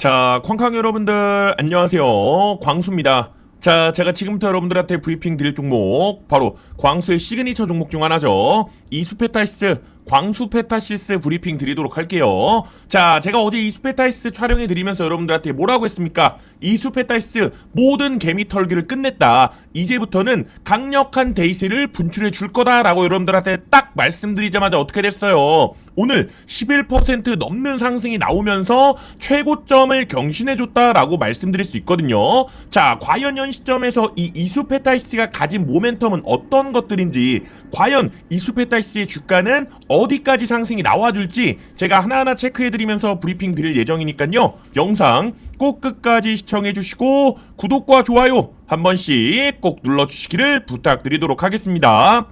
자, 쾅쾅 여러분들 안녕하세요. 광수입니다. 자, 제가 지금부터 여러분들한테 브리핑 드릴 종목 바로 광수의 시그니처 종목 중 하나죠. 이수페타시스 광수페타시스 브리핑 드리도록 할게요. 자, 제가 어제 이수페타시스 촬영해 드리면서 여러분들한테 뭐라고 했습니까? 이수페타시스 모든 개미 털기를 끝냈다. 이제부터는 강력한 데이세를 분출해 줄 거다 라고 여러분들한테 딱 말씀드리자마자 어떻게 됐어요? 오늘 11% 넘는 상승이 나오면서 최고점을 경신해줬다라고 말씀드릴 수 있거든요. 자, 과연 현 시점에서 이 이수페타이스가 가진 모멘텀은 어떤 것들인지, 과연 이수페타이스 의 주가는 어디까지 상승이 나와줄지 제가 하나하나 체크해드리면서 브리핑 드릴 예정이니까요. 영상 꼭 끝까지 시청해주시고 구독과 좋아요 한 번씩 꼭 눌러주시기를 부탁드리도록 하겠습니다.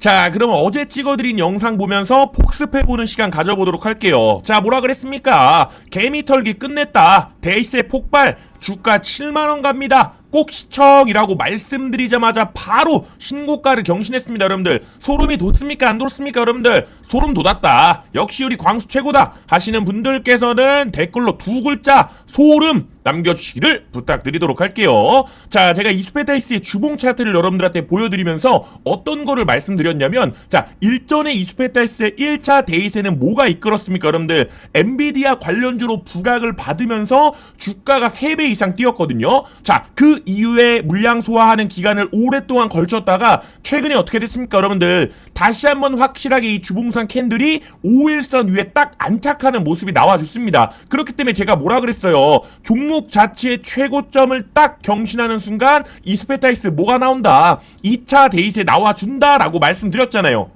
자, 그럼 어제 찍어드린 영상 보면서 복습해보는 시간 가져보도록 할게요. 자, 뭐라 그랬습니까? 개미 털기 끝냈다. 데이스의 폭발, 주가 7만원 갑니다. 꼭 시청이라고 말씀드리자마자 바로 신고가를 경신했습니다, 여러분들. 소름이 돋습니까? 안 돋습니까, 여러분들? 소름 돋았다. 역시 우리 광수 최고다. 하시는 분들께서는 댓글로 두 글자 소름 남겨주시기를 부탁드리도록 할게요. 자, 제가 이수페타이스의 주봉 차트를 여러분들한테 보여드리면서 어떤 거를 말씀드렸냐면, 자, 일전에 이수페타이스의 1차 데이세는 뭐가 이끌었습니까, 여러분들? 엔비디아 관련주로 부각을 받으면서 주가가 3배 이상 뛰었거든요. 자, 그 이후에 물량 소화하는 기간을 오랫동안 걸쳤다가 최근에 어떻게 됐습니까, 여러분들? 다시 한번 확실하게 이 주봉상 캔들이 5일선 위에 딱 안착하는 모습이 나와줬습니다. 그렇기 때문에 제가 뭐라 그랬어요? 종목 자체의 최고점을 딱 경신하는 순간 이스페타이스 뭐가 나온다. 2차 데이트에 나와준다라고 말씀드렸잖아요.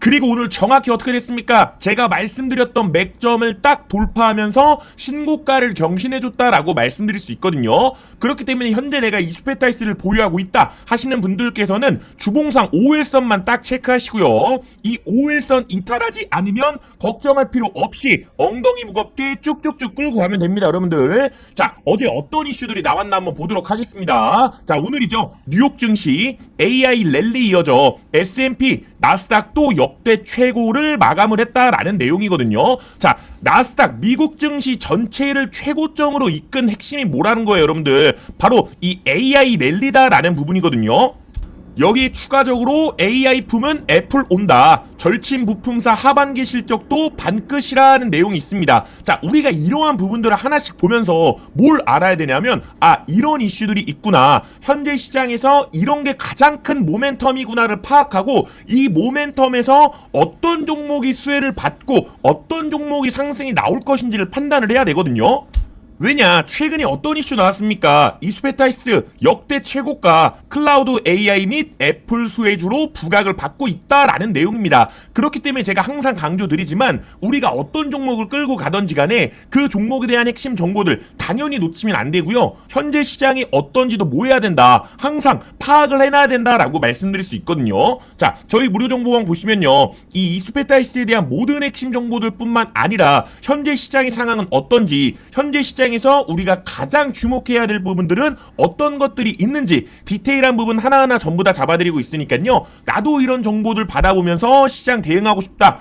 그리고 오늘 정확히 어떻게 됐습니까? 제가 말씀드렸던 맥점을 딱 돌파하면서 신고가를 경신해줬다라고 말씀드릴 수 있거든요. 그렇기 때문에 현재 내가 이스페타이스를 보유하고 있다 하시는 분들께서는 주봉상 5일선만 딱 체크하시고요. 이 5일선 이탈하지 않으면 걱정할 필요 없이 엉덩이 무겁게 쭉쭉쭉 끌고 가면 됩니다, 여러분들. 자, 어제 어떤 이슈들이 나왔나 한번 보도록 하겠습니다. 자, 오늘이죠. 뉴욕 증시 AI 랠리 이어져 S&P 나스닥 또 역대 최고를 마감을 했다라는 내용이거든요. 자, 나스닥 미국 증시 전체를 최고점으로 이끈 핵심이 뭐라는 거예요, 여러분들? 바로 이 AI 랠리다라는 부분이거든요. 여기 추가적으로 AI 품은 애플 온다. 절친 부품사 하반기 실적도 반끝이라는 내용이 있습니다. 자, 우리가 이러한 부분들을 하나씩 보면서 뭘 알아야 되냐면, 아, 이런 이슈들이 있구나. 현재 시장에서 이런 게 가장 큰 모멘텀이구나를 파악하고, 이 모멘텀에서 어떤 종목이 수혜를 받고, 어떤 종목이 상승이 나올 것인지를 판단을 해야 되거든요. 왜냐 최근에 어떤 이슈 나왔습니까? 이스페타이스 역대 최고가 클라우드 AI 및 애플 수혜주로 부각을 받고 있다라는 내용입니다. 그렇기 때문에 제가 항상 강조드리지만 우리가 어떤 종목을 끌고 가던지 간에 그 종목에 대한 핵심 정보들 당연히 놓치면 안 되고요. 현재 시장이 어떤지도 뭐 해야 된다. 항상 파악을 해놔야 된다라고 말씀드릴 수 있거든요. 자, 저희 무료 정보방 보시면요. 이 이스페타이스에 대한 모든 핵심 정보들 뿐만 아니라 현재 시장의 상황은 어떤지 현재 시장 시장에서 우리가 가장 주목해야 될 부분들은 어떤 것들이 있는지 디테일한 부분 하나하나 전부 다 잡아드리고 있으니까요. 나도 이런 정보들 받아보면서 시장 대응하고 싶다.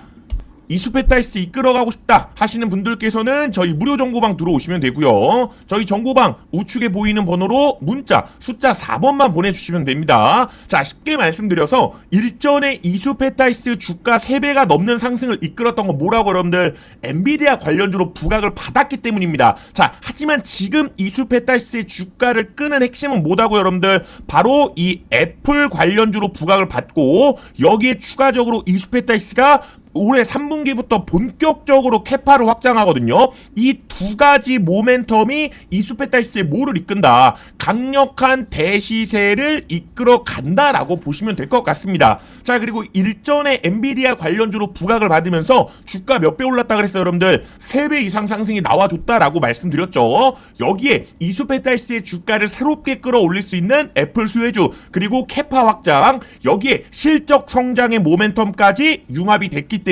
이수페타이스 이끌어가고 싶다 하시는 분들께서는 저희 무료 정보방 들어오시면 되고요. 저희 정보방 우측에 보이는 번호로 문자 숫자 4번만 보내주시면 됩니다. 자 쉽게 말씀드려서 일전에 이수페타이스 주가 3배가 넘는 상승을 이끌었던 건 뭐라고 여러분들 엔비디아 관련주로 부각을 받았기 때문입니다. 자 하지만 지금 이수페타이스의 주가를 끄는 핵심은 뭐다고 여러분들 바로 이 애플 관련주로 부각을 받고 여기에 추가적으로 이수페타이스가 올해 3분기부터 본격적으로 캐파를 확장하거든요. 이 두 가지 모멘텀이 이수페타이스의 뭐를 이끈다. 강력한 대시세를 이끌어 간다라고 보시면 될 것 같습니다. 자, 그리고 일전에 엔비디아 관련주로 부각을 받으면서 주가 몇 배 올랐다 그랬어요, 여러분들. 3배 이상 상승이 나와줬다라고 말씀드렸죠. 여기에 이수페타이스의 주가를 새롭게 끌어올릴 수 있는 애플 수혜주, 그리고 캐파 확장, 여기에 실적 성장의 모멘텀까지 융합이 됐기 때문에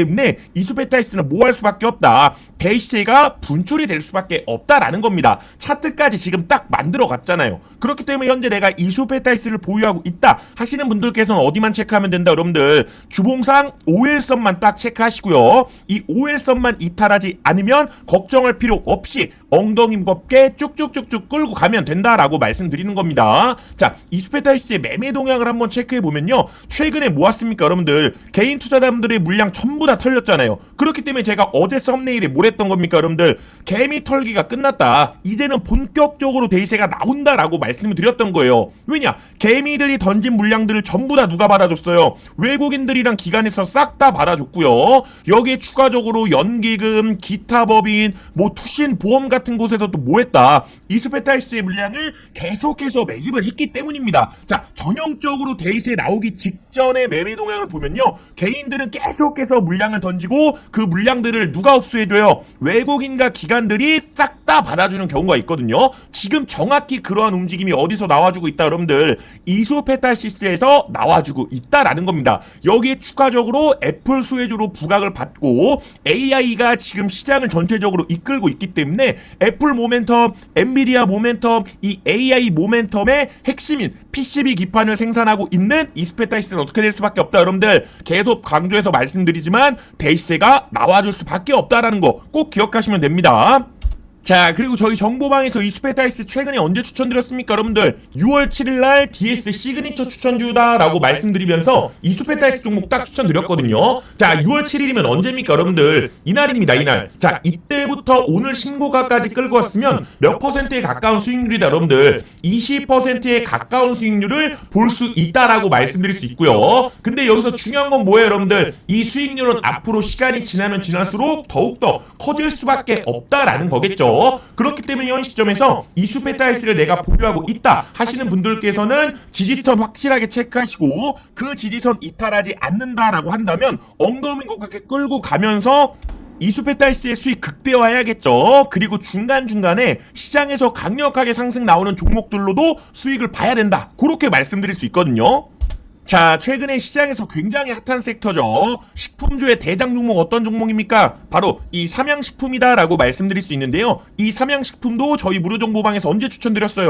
이수페타이스는 뭐 할 수밖에 없다. 데이시가 분출이 될 수밖에 없다라는 겁니다. 차트까지 지금 딱 만들어 갔잖아요. 그렇기 때문에 현재 내가 이수 페타이스를 보유하고 있다 하시는 분들께서는 어디만 체크하면 된다 여러분들 주봉상 5일선만 딱 체크하시고요. 이 5일선만 이탈하지 않으면 걱정할 필요 없이 엉덩이 무겁게 쭉쭉쭉쭉 끌고 가면 된다라고 말씀드리는 겁니다. 자, 이스페타이스의 매매 동향을 한번 체크해 보면요. 최근에 모았습니까, 여러분들? 개인 투자자분들의 물량 전부 다 털렸잖아요. 그렇기 때문에 제가 어제 썸네일에 뭐 랬던 겁니까, 여러분들? 개미 털기가 끝났다. 이제는 본격적으로 데이세가 나온다라고 말씀을 드렸던 거예요. 왜냐? 개미들이 던진 물량들을 전부 다 누가 받아줬어요? 외국인들이랑 기관에서 싹 다 받아줬고요. 여기에 추가적으로 연기금, 기타 법인, 뭐 투신 보험 같은 곳에서 또 뭐 했다? 이스페타이스의 물량을 계속해서 매집을 했기 때문입니다. 자, 전형적으로 데이스에 나오기 직전의 매매 동향을 보면요. 개인들은 계속해서 물량을 던지고 그 물량들을 누가 흡수해줘요? 외국인과 기관들이 싹 다 받아주는 경우가 있거든요. 지금 정확히 그러한 움직임이 어디서 나와주고 있다, 여러분들. 이소페타시스에서 나와주고 있다라는 겁니다. 여기에 추가적으로 애플 수혜주로 부각을 받고 AI가 지금 시장을 전체적으로 이끌고 있기 때문에 애플 모멘텀, 엔비디아 모멘텀, 이 AI 모멘텀의 핵심인 PCB 기판을 생산하고 있는 이스페타이스는 어떻게 될 수밖에 없다, 여러분들. 계속 강조해서 말씀드리지만 데이세가 나와줄 수밖에 없다라는 거 꼭 기억하시면 됩니다. 자 그리고 저희 정보방에서 이 스페타이스 최근에 언제 추천드렸습니까 여러분들? 6월 7일날 DS 시그니처 추천주다 라고 말씀드리면서 이 스페타이스 종목 딱 추천드렸거든요. 자 6월 7일이면 언제입니까 여러분들? 이날입니다 이날. 자 이때부터 오늘 신고가까지 끌고 왔으면 몇 퍼센트에 가까운 수익률이다 여러분들? 20%에 가까운 수익률을 볼 수 있다라고 말씀드릴 수 있고요. 근데 여기서 중요한 건 뭐예요 여러분들? 이 수익률은 앞으로 시간이 지나면 지날수록 더욱더 커질 수밖에 없다라는 거겠죠 그렇기 때문에 현 시점에서 이슈 페타이스를 내가 보유하고 있다 하시는 분들께서는 지지선 확실하게 체크하시고 그 지지선 이탈하지 않는다라고 한다면 엉덩이 고깝게 끌고 가면서 이수페타이스의 수익 극대화해야겠죠. 그리고 중간중간에 시장에서 강력하게 상승 나오는 종목들로도 수익을 봐야 된다. 그렇게 말씀드릴 수 있거든요. 자, 최근에 시장에서 굉장히 핫한 섹터죠. 식품주의 대장 종목 어떤 종목입니까? 바로 이 삼양식품이다라고 말씀드릴 수 있는데요. 이 삼양식품도 저희 무료 정보방에서 언제 추천드렸어요?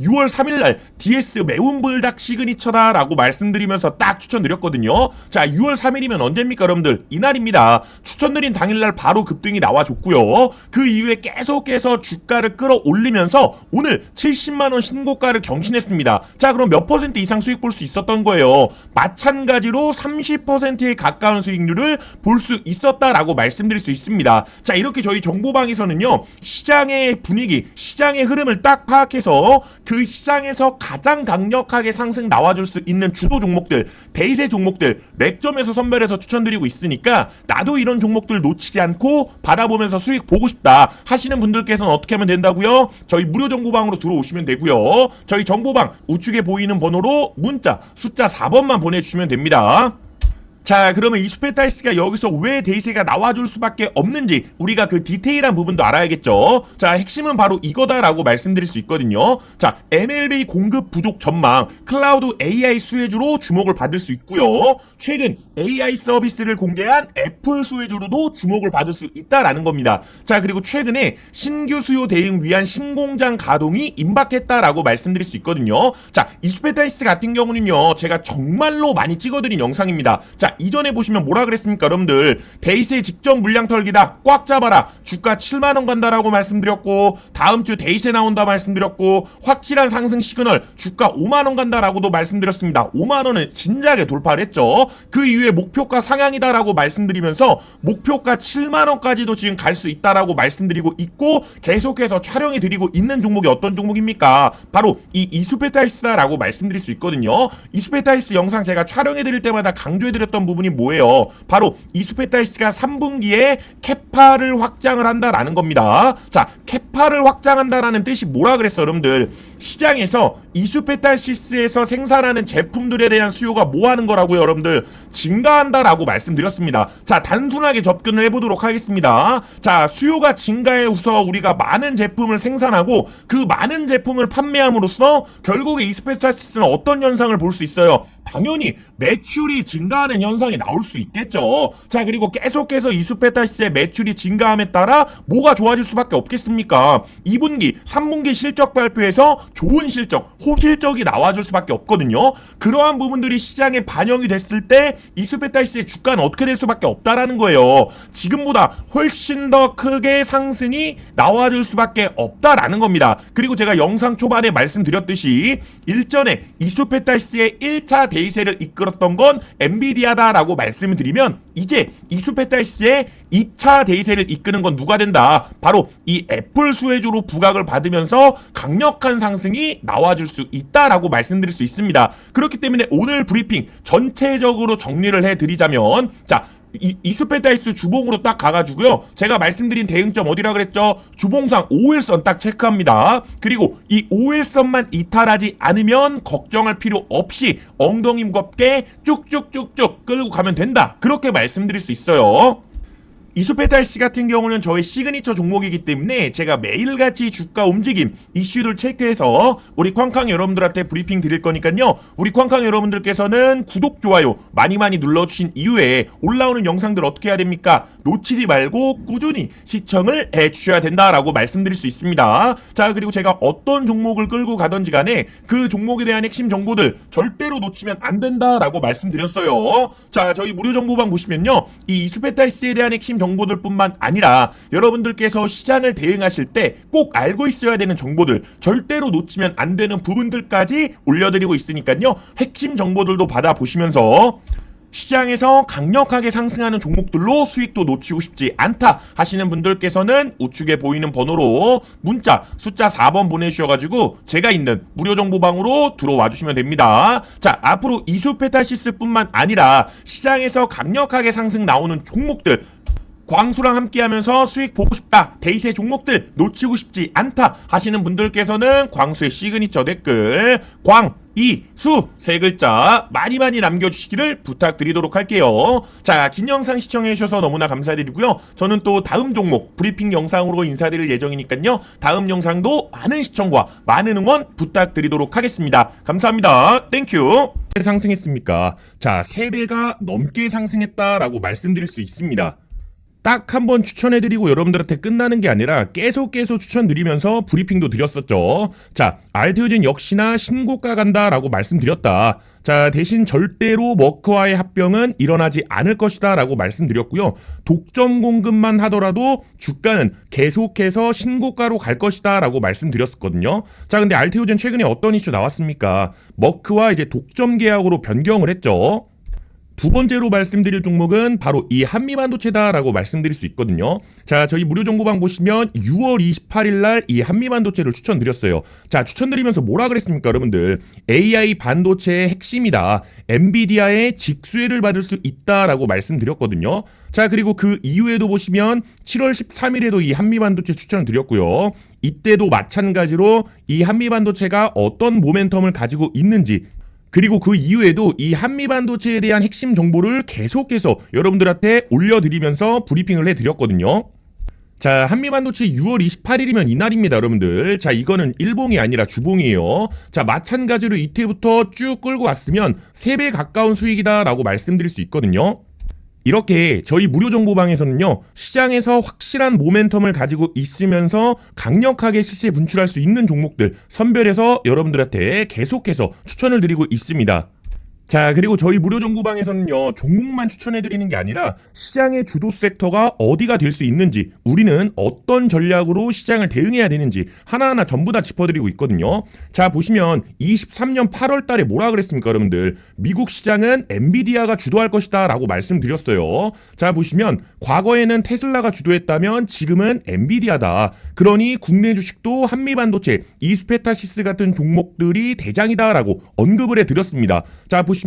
6월 3일날 DS 매운 불닭 시그니처다라고 말씀드리면서 딱 추천드렸거든요. 자, 6월 3일이면 언제입니까, 여러분들? 이날입니다. 추천드린 당일날 바로 급등이 나와줬고요. 그 이후에 계속해서 주가를 끌어올리면서 오늘 70만 원 신고가를 경신했습니다. 자, 그럼 몇 퍼센트 이상 수익 볼 수 있었던 거예요? 마찬가지로 30%에 가까운 수익률을 볼 수 있었다라고 말씀드릴 수 있습니다. 자, 이렇게 저희 정보방에서는요, 시장의 분위기, 시장의 흐름을 딱 파악해서 그 시장에서 가장 강력하게 상승 나와줄 수 있는 주도 종목들, 대세 종목들, 맥점에서 선별해서 추천드리고 있으니까 나도 이런 종목들 놓치지 않고 받아보면서 수익 보고 싶다 하시는 분들께서는 어떻게 하면 된다고요? 저희 무료 정보방으로 들어오시면 되고요. 저희 정보방 우측에 보이는 번호로 문자 숫자 4 번만 보내주시면 됩니다. 자 그러면 이 스페타이스가 여기서 왜 데이세가 나와줄 수밖에 없는지 우리가 그 디테일한 부분도 알아야겠죠? 자 핵심은 바로 이거다라고 말씀드릴 수 있거든요. 자 MLB 공급 부족 전망 클라우드 AI 수혜주로 주목을 받을 수 있고요. 최근 AI 서비스를 공개한 애플 수혜주로도 주목을 받을 수 있다라는 겁니다. 자 그리고 최근에 신규 수요 대응 위한 신공장 가동이 임박했다라고 말씀드릴 수 있거든요. 자 이스페타이스 같은 경우는요 제가 정말로 많이 찍어드린 영상입니다. 자 이전에 보시면 뭐라 그랬습니까 여러분들? 데이세 직접 물량 털기다. 꽉 잡아라. 주가 7만원 간다라고 말씀드렸고 다음 주 데이세 나온다 말씀드렸고 확실한 상승 시그널 주가 5만원 간다라고도 말씀드렸습니다. 5만원은 진작에 돌파를 했죠. 그 이후에 목표가 상향이다라고 말씀드리면서 목표가 7만원까지도 지금 갈 수 있다라고 말씀드리고 있고 계속해서 촬영해 드리고 있는 종목이 어떤 종목입니까? 바로 이 이수페타이스다라고 말씀드릴 수 있거든요. 이수페타이스 영상 제가 촬영해 드릴 때마다 강조해 드렸던 부분이 뭐예요? 바로 이수페타이스가 3분기에 캐파를 확장을 한다라는 겁니다. 자, 캐파를 확장한다라는 뜻이 뭐라 그랬어, 여러분들? 시장에서 이수페탈시스에서 생산하는 제품들에 대한 수요가 뭐 하는 거라고요, 여러분들? 증가한다라고 말씀드렸습니다. 자, 단순하게 접근을 해보도록 하겠습니다. 자, 수요가 증가해서 우리가 많은 제품을 생산하고 그 많은 제품을 판매함으로써 결국에 이수페탈시스는 어떤 현상을 볼 수 있어요? 당연히 매출이 증가하는 현상이 나올 수 있겠죠. 자, 그리고 계속해서 이수페탈시스의 매출이 증가함에 따라 뭐가 좋아질 수밖에 없겠습니까? 2분기, 3분기 실적 발표에서 좋은 실적, 호실적이 나와줄 수밖에 없거든요. 그러한 부분들이 시장에 반영이 됐을 때 이수페탈시스의 주가는 어떻게 될 수밖에 없다라는 거예요. 지금보다 훨씬 더 크게 상승이 나와줄 수밖에 없다라는 겁니다. 그리고 제가 영상 초반에 말씀드렸듯이 일전에 이수페탈시스의 1차 데이세를 이끌었던 건 엔비디아다라고 말씀을 드리면 이제 이 수페탈시스의 2차 데이세를 이끄는 건 누가 된다? 바로 이 애플 수혜주로 부각을 받으면서 강력한 상승이 나와줄 수 있다라고 말씀드릴 수 있습니다. 그렇기 때문에 오늘 브리핑 전체적으로 정리를 해드리자면 자 이, 이수페다이스 주봉으로 딱 가가지고요. 제가 말씀드린 대응점 어디라 그랬죠? 주봉상 5일선 딱 체크합니다. 그리고 이 5일선만 이탈하지 않으면 걱정할 필요 없이 엉덩이 무겁게 쭉쭉쭉쭉 끌고 가면 된다. 그렇게 말씀드릴 수 있어요. 이수페탈 씨 같은 경우는 저의 시그니처 종목이기 때문에 제가 매일같이 주가 움직임 이슈를 체크해서 우리 쾅쾅 여러분들한테 브리핑 드릴 거니까요. 우리 쾅쾅 여러분들께서는 구독 좋아요 많이 많이 눌러주신 이후에 올라오는 영상들 어떻게 해야 됩니까? 놓치지 말고 꾸준히 시청을 해주셔야 된다라고 말씀드릴 수 있습니다. 자 그리고 제가 어떤 종목을 끌고 가던지 간에 그 종목에 대한 핵심 정보들 절대로 놓치면 안 된다라고 말씀드렸어요. 자 저희 무료 정보방 보시면요. 이 이수페탈 씨에 대한 핵심 정보들뿐만 아니라 여러분들께서 시장을 대응하실 때 꼭 알고 있어야 되는 정보들 절대로 놓치면 안 되는 부분들까지 올려드리고 있으니까요 핵심 정보들도 받아보시면서 시장에서 강력하게 상승하는 종목들로 수익도 놓치고 싶지 않다 하시는 분들께서는 우측에 보이는 번호로 문자 숫자 4번 보내주셔가지고 제가 있는 무료 정보방으로 들어와 주시면 됩니다. 자 앞으로 이수페타시스뿐만 아니라 시장에서 강력하게 상승 나오는 종목들 광수랑 함께하면서 수익 보고 싶다. 데이세 종목들 놓치고 싶지 않다 하시는 분들께서는 광수의 시그니처 댓글 광 이수 세 글자 많이 많이 남겨주시기를 부탁드리도록 할게요. 자, 긴 영상 시청해주셔서 너무나 감사드리고요. 저는 또 다음 종목 브리핑 영상으로 인사드릴 예정이니까요. 다음 영상도 많은 시청과 많은 응원 부탁드리도록 하겠습니다. 감사합니다. 땡큐. 상승했습니까? 자, 3배가 넘게 상승했다라고 말씀드릴 수 있습니다. 딱 한 번 추천해드리고 여러분들한테 끝나는 게 아니라 계속 계속 추천드리면서 브리핑도 드렸었죠. 자, 알테오젠 역시나 신고가 간다라고 말씀드렸다. 자, 대신 절대로 머크와의 합병은 일어나지 않을 것이다 라고 말씀드렸고요. 독점 공급만 하더라도 주가는 계속해서 신고가로 갈 것이다 라고 말씀드렸었거든요. 자, 근데 알테오젠 최근에 어떤 이슈 나왔습니까? 머크와 이제 독점 계약으로 변경을 했죠. 두 번째로 말씀드릴 종목은 바로 이 한미반도체다라고 말씀드릴 수 있거든요. 자, 저희 무료 정보방 보시면 6월 28일 날 이 한미반도체를 추천드렸어요. 자, 추천드리면서 뭐라 그랬습니까, 여러분들? AI 반도체의 핵심이다. 엔비디아의 직수혜를 받을 수 있다라고 말씀드렸거든요. 자, 그리고 그 이후에도 보시면 7월 13일에도 이 한미반도체 추천을 드렸고요. 이때도 마찬가지로 이 한미반도체가 어떤 모멘텀을 가지고 있는지 그리고 그 이후에도 이 한미 반도체에 대한 핵심 정보를 계속해서 여러분들한테 올려드리면서 브리핑을 해드렸거든요. 자, 한미 반도체 6월 28일이면 이날입니다, 여러분들. 자, 이거는 일봉이 아니라 주봉이에요. 자, 마찬가지로 이때부터 쭉 끌고 왔으면 3배 가까운 수익이다라고 말씀드릴 수 있거든요. 이렇게 저희 무료 정보방에서는요 시장에서 확실한 모멘텀을 가지고 있으면서 강력하게 시세 분출할 수 있는 종목들 선별해서 여러분들한테 계속해서 추천을 드리고 있습니다. 자, 그리고 저희 무료 정보방에서는요, 종목만 추천해드리는 게 아니라 시장의 주도 섹터가 어디가 될 수 있는지, 우리는 어떤 전략으로 시장을 대응해야 되는지 하나하나 전부 다 짚어드리고 있거든요. 자, 보시면 23년 8월 달에 뭐라 그랬습니까, 여러분들? 미국 시장은 엔비디아가 주도할 것이다 라고 말씀드렸어요. 자, 보시면 과거에는 테슬라가 주도했다면 지금은 엔비디아다. 그러니 국내 주식도 한미반도체, 이스페타시스 같은 종목들이 대장이다 라고 언급을 해드렸습니다. 자, 보시면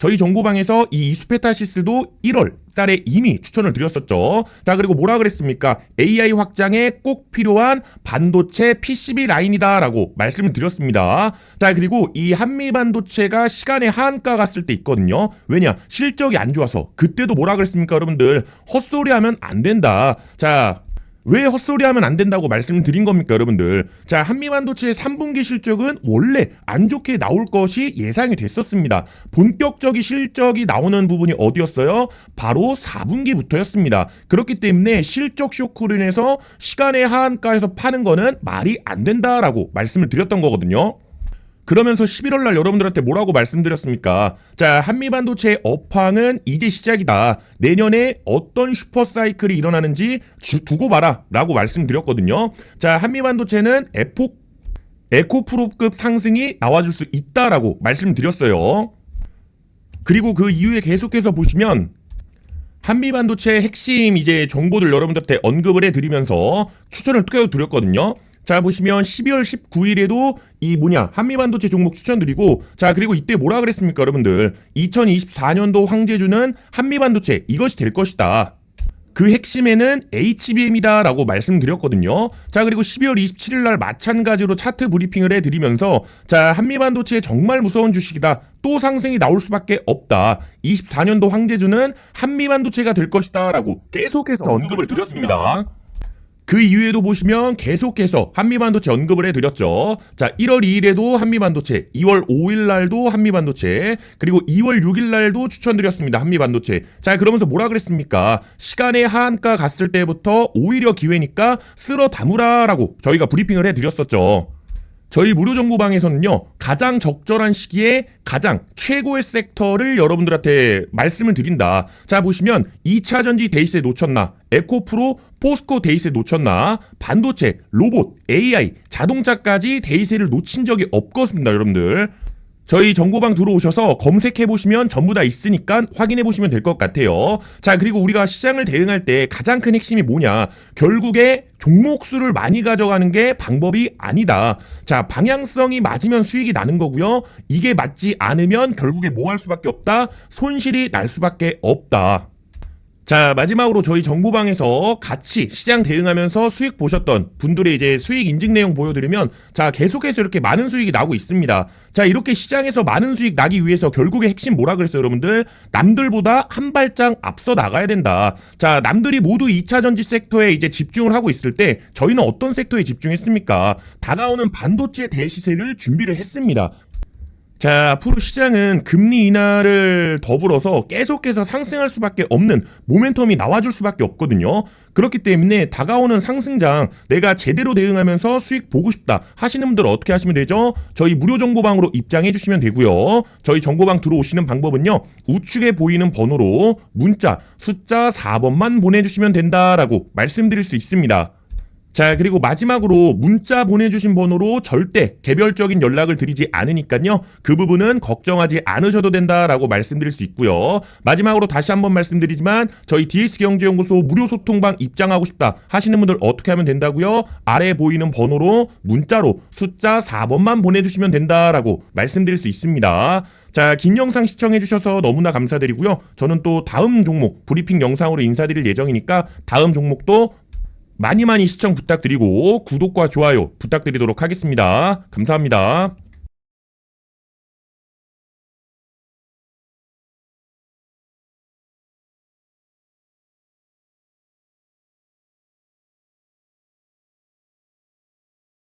저희 정보방에서 이 이수페타시스도 1월 달에 이미 추천을 드렸었죠. 자, 그리고 뭐라 그랬습니까? AI 확장에 꼭 필요한 반도체 PCB 라인이다라고 말씀을 드렸습니다. 자, 그리고 이 한미 반도체가 시간의 한가 갔을 때 있거든요. 왜냐? 실적이 안 좋아서. 그때도 뭐라 그랬습니까, 여러분들? 헛소리 하면 안 된다. 자, 왜 헛소리 하면 안 된다고 말씀을 드린 겁니까, 여러분들? 자, 한미반도체의 3분기 실적은 원래 안 좋게 나올 것이 예상이 됐었습니다. 본격적인 실적이 나오는 부분이 어디였어요? 바로 4분기부터였습니다. 그렇기 때문에 실적 쇼크로 인해서 시간의 하한가에서 파는 거는 말이 안 된다라고 말씀을 드렸던 거거든요. 그러면서 11월 날 여러분들한테 뭐라고 말씀드렸습니까? 자, 한미 반도체의 업황은 이제 시작이다. 내년에 어떤 슈퍼 사이클이 일어나는지 주- 두고 봐라. 라고 말씀드렸거든요. 자, 한미 반도체는 에포, 에코프로급 상승이 나와줄 수 있다라고 말씀드렸어요. 그리고 그 이후에 계속해서 보시면 한미 반도체의 핵심 이제 정보들 여러분들한테 언급을 해드리면서 추천을 드렸거든요. 자 보시면 12월 19일에도 이 뭐냐 한미반도체 종목 추천드리고 자 그리고 이때 뭐라 그랬습니까 여러분들 2024년도 황제주는 한미반도체 이것이 될 것이다 그 핵심에는 HBM이다 라고 말씀드렸거든요. 자, 그리고 12월 27일 날 마찬가지로 차트 브리핑을 해드리면서 자, 한미반도체 정말 무서운 주식이다. 또 상승이 나올 수밖에 없다. 24년도 황제주는 한미반도체가 될 것이다 라고 계속해서 언급을 드렸습니다. 그 이후에도 보시면 계속해서 한미반도체 언급을 해드렸죠. 자, 1월 2일에도 한미반도체, 2월 5일 날도 한미반도체, 그리고 2월 6일 날도 추천드렸습니다. 한미반도체. 자, 그러면서 뭐라 그랬습니까? 시간의 하한가 갔을 때부터 오히려 기회니까 쓸어 담으라라고 저희가 브리핑을 해드렸었죠. 저희 무료 정보방에서는요 가장 적절한 시기에 가장 최고의 섹터를 여러분들한테 말씀을 드린다. 자 보시면 2차 전지 데이스에 놓쳤나, 에코프로, 포스코 데이스에 놓쳤나, 반도체, 로봇, AI, 자동차까지 데이스를 놓친 적이 없거든요, 여러분들. 저희 정보방 들어오셔서 검색해 보시면 전부 다 있으니까 확인해 보시면 될 것 같아요. 자, 그리고 우리가 시장을 대응할 때 가장 큰 핵심이 뭐냐? 결국에 종목 수를 많이 가져가는 게 방법이 아니다. 자, 방향성이 맞으면 수익이 나는 거고요. 이게 맞지 않으면 결국에 뭐 할 수밖에 없다? 손실이 날 수밖에 없다. 자, 마지막으로 저희 정보방에서 같이 시장 대응하면서 수익 보셨던 분들의 이제 수익 인증 내용 보여드리면 자, 계속해서 이렇게 많은 수익이 나고 있습니다. 자, 이렇게 시장에서 많은 수익 나기 위해서 결국에 핵심 뭐라 그랬어요, 여러분들? 남들보다 한 발짝 앞서 나가야 된다. 자, 남들이 모두 2차 전지 섹터에 이제 집중을 하고 있을 때 저희는 어떤 섹터에 집중했습니까? 다가오는 반도체 대시세를 준비를 했습니다. 자, 앞으로 시장은 금리 인하를 더불어서 계속해서 상승할 수밖에 없는 모멘텀이 나와줄 수밖에 없거든요. 그렇기 때문에 다가오는 상승장 내가 제대로 대응하면서 수익 보고 싶다 하시는 분들 은 어떻게 하시면 되죠? 저희 무료 정보방으로 입장해 주시면 되고요. 저희 정보방 들어오시는 방법은요. 우측에 보이는 번호로 문자 숫자 4번만 보내주시면 된다라고 말씀드릴 수 있습니다. 자, 그리고 마지막으로 문자 보내주신 번호로 절대 개별적인 연락을 드리지 않으니까요. 그 부분은 걱정하지 않으셔도 된다라고 말씀드릴 수 있고요. 마지막으로 다시 한번 말씀드리지만 저희 DS경제연구소 무료 소통방 입장하고 싶다 하시는 분들 어떻게 하면 된다고요? 아래 보이는 번호로 문자로 숫자 4번만 보내주시면 된다라고 말씀드릴 수 있습니다. 자, 긴 영상 시청해주셔서 너무나 감사드리고요. 저는 또 다음 종목 브리핑 영상으로 인사드릴 예정이니까 다음 종목도 많이 많이 시청 부탁드리고 구독과 좋아요 부탁드리도록 하겠습니다. 감사합니다.